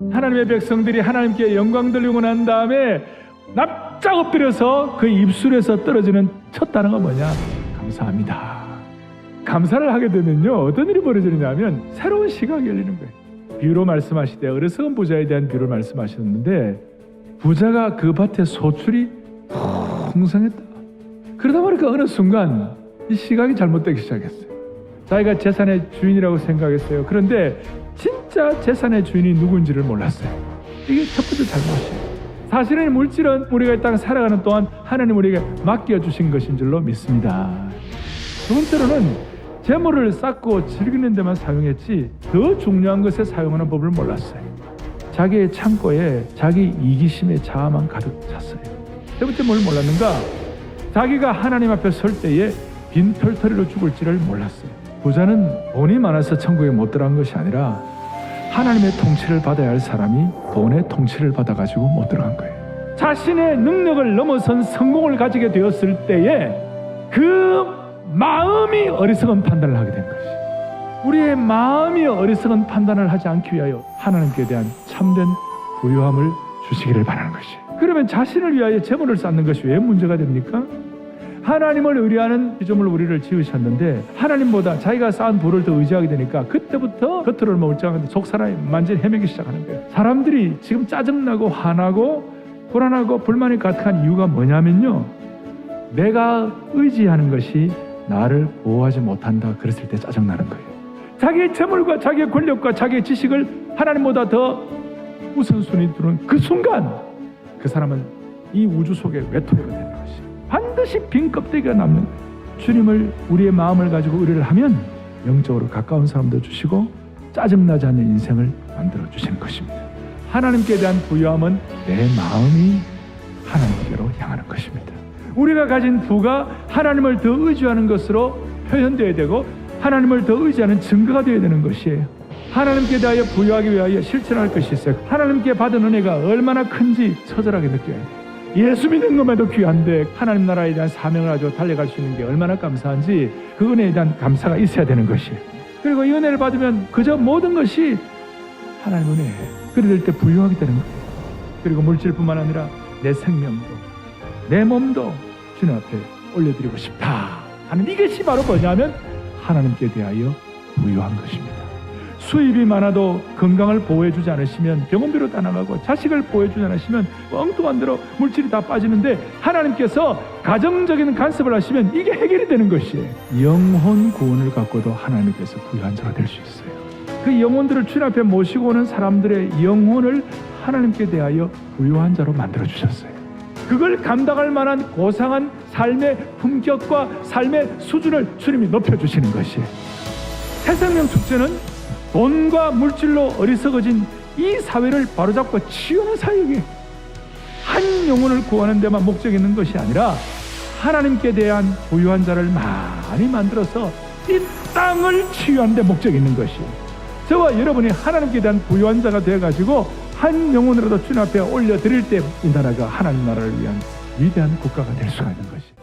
하나님의 백성들이 하나님께 영광 돌리고 난 다음에 납작 엎드려서 그 입술에서 떨어지는 첫 단어가 뭐냐? 감사합니다. 감사를 하게 되면요 어떤 일이 벌어지느냐면 새로운 시각이 열리는 거예요. 비유로 말씀하시되 어리석은 부자에 대한 비유를 말씀하셨는데 부자가 그 밭에 소출이 풍성했다. 그러다 보니까 어느 순간 이 시각이 잘못되기 시작했어요. 자기가 재산의 주인이라고 생각했어요. 그런데 진짜 재산의 주인이 누군지를 몰랐어요. 이게 첫 번째 잘못이에요. 사실은 물질은 우리가 이 땅 살아가는 동안 하나님 우리에게 맡겨주신 것인 줄로 믿습니다. 두 번째로는 재물을 쌓고 즐기는 데만 사용했지 더 중요한 것에 사용하는 법을 몰랐어요. 자기의 창고에 자기 이기심의 자아만 가득 찼어요. 세 번째 뭘 몰랐는가? 자기가 하나님 앞에 설 때에 빈털터리로 죽을지를 몰랐어요. 부자는 돈이 많아서 천국에 못 들어간 것이 아니라 하나님의 통치를 받아야 할 사람이 돈의 통치를 받아가지고 못 들어간 거예요. 자신의 능력을 넘어선 성공을 가지게 되었을 때에 그 마음이 어리석은 판단을 하게 된 것이. 우리의 마음이 어리석은 판단을 하지 않기 위하여 하나님께 대한 참된 부유함을 주시기를 바라는 것이. 그러면 자신을 위하여 재물을 쌓는 것이 왜 문제가 됩니까? 하나님을 의뢰하는 피조물 우리를 지으셨는데 하나님보다 자기가 쌓은 부를 더 의지하게 되니까 그때부터 겉으로는 멀쩡한데 속 사람이 만전 헤매기 시작하는 거예요. 사람들이 지금 짜증나고 화나고 불안하고 불만이 가득한 이유가 뭐냐면요. 내가 의지하는 것이 나를 보호하지 못한다 그랬을 때 짜증나는 거예요. 자기의 재물과 자기의 권력과 자기의 지식을 하나님보다 더 우선순위 두는 그 순간 그 사람은 이 우주 속에 외톨이가 것이에요. 반드시 빈 껍데기가 남는. 주님을 우리의 마음을 가지고 의뢰를 하면 영적으로 가까운 사람도 주시고 짜증나지 않는 인생을 만들어 주시는 것입니다. 하나님께 대한 부유함은 내 마음이 하나님께로 향하는 것입니다. 우리가 가진 부가 하나님을 더 의지하는 것으로 표현되어야 되고 하나님을 더 의지하는 증거가 되어야 되는 것이에요. 하나님께 대하여 부유하기 위하여 실천할 것이 있어요. 하나님께 받은 은혜가 얼마나 큰지 처절하게 느껴야 돼요. 예수 믿는 것만도 귀한데 하나님 나라에 대한 사명을 가지고 달려갈 수 있는 게 얼마나 감사한지 그 은혜에 대한 감사가 있어야 되는 것이에요. 그리고 이 은혜를 받으면 그저 모든 것이 하나님 은혜예요. 그럴 때 부유하게 되는 거예요. 그리고 물질뿐만 아니라 내 생명도 내 몸도 주님 앞에 올려드리고 싶다 하는 이것이 바로 뭐냐면 하나님께 대하여 부유한 것입니다. 수입이 많아도 건강을 보호해주지 않으시면 병원비로 따나가고 자식을 보호해주지 않으시면 엉뚱한 대로 물질이 다 빠지는데 하나님께서 가정적인 간섭을 하시면 이게 해결이 되는 것이에요. 영혼 구원을 갖고도 하나님께서 부유한 자가 될 수 있어요. 그 영혼들을 주님 앞에 모시고 오는 사람들의 영혼을 하나님께 대하여 부유한 자로 만들어 주셨어요. 그걸 감당할 만한 고상한 삶의 품격과 삶의 수준을 주님이 높여 주시는 것이에요. 새생명 축제는 돈과 물질로 어리석어진 이 사회를 바로잡고 치유하는 사역이에요. 한 영혼을 구하는 데만 목적이 있는 것이 아니라 하나님께 대한 부유한 자를 많이 만들어서 이 땅을 치유하는 데 목적이 있는 것이에요. 저와 여러분이 하나님께 대한 부유한 자가 되어가지고 한 영혼으로도 주님 앞에 올려드릴 때 이 나라가 하나님 나라를 위한 위대한 국가가 될 수가 있는 것이.